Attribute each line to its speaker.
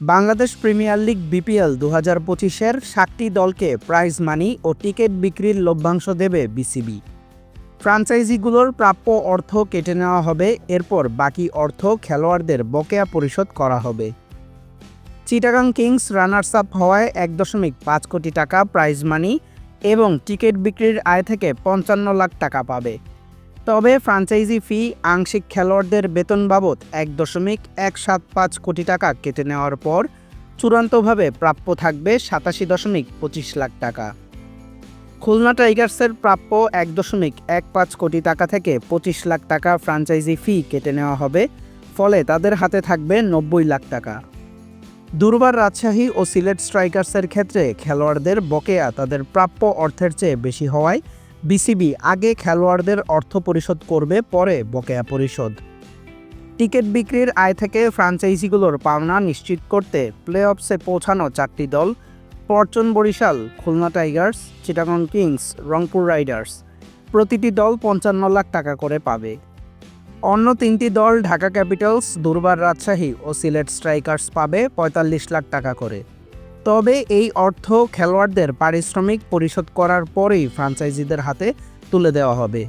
Speaker 1: Bangladesh premier league BPL দু হাজার পঁচিশের সাতটি দলকে প্রাইজ মানি ও টিকিট বিক্রির লভ্যাংশ দেবে বিসিবি। ফ্রাঞ্চাইজিগুলোর প্রাপ্য অর্থ কেটে নেওয়া হবে, এরপর বাকি অর্থ খেলোয়াড়দের বকেয়া পরিশোধ করা হবে। চিটাগাং কিংস রানার্স আপ হওয়ায় এক দশমিক পাঁচ কোটি টাকা প্রাইজ মানি এবং টিকিট বিক্রির আয় থেকে পঞ্চান্ন লাখ টাকা পাবে। তবে ফ্রাঞ্চাইজি ফি আংশিক খেলোয়াড়দের বেতন বাবদ এক দশমিক এক সাত পাঁচ কোটি টাকা কেটে নেওয়ার পর চূড়ান্তভাবে প্রাপ্য থাকবে সাতাশি দশমিক পঁচিশ লাখ টাকা। খুলনা টাইগার্সের প্রাপ্য এক দশমিক এক পাঁচ কোটি টাকা থেকে পঁচিশ লাখ টাকা ফ্রাঞ্চাইজি ফি কেটে নেওয়া হবে, ফলে তাদের হাতে থাকবে নব্বই লাখ টাকা। দুর্বার রাজশাহী ও সিলেট স্ট্রাইকার্সের ক্ষেত্রে খেলোয়াড়দের বকেয়া তাদের প্রাপ্য অর্থের চেয়ে বেশি হওয়ায় বিসিবি আগে খেলোয়াড়দের অর্থ পরিশোধ করবে, পরে বকেয়া পরিশোধ। টিকিট বিক্রির আয় থেকে ফ্রাঞ্চাইজিগুলোর পাওনা নিশ্চিত করতে প্লে অফসে পৌঁছানো চারটি দল, Fortune Barishal, Khulna Tigers, Chittagong Kings, Rangpur Riders. প্রতিটি দল পঞ্চান্ন লাখ টাকা করে পাবে। অন্য তিনটি দল ঢাকা ক্যাপিটালস, দুর্বার রাজশাহী ও সিলেট স্ট্রাইকার্স পাবে পঁয়তাল্লিশ লাখ টাকা করে। তবে এই অর্থ খেলোয়াড়দের পারিশ্রমিক পরিশোধ করার পরেই ফ্রাঞ্চাইজিদের হাতে তুলে দেওয়া হবে।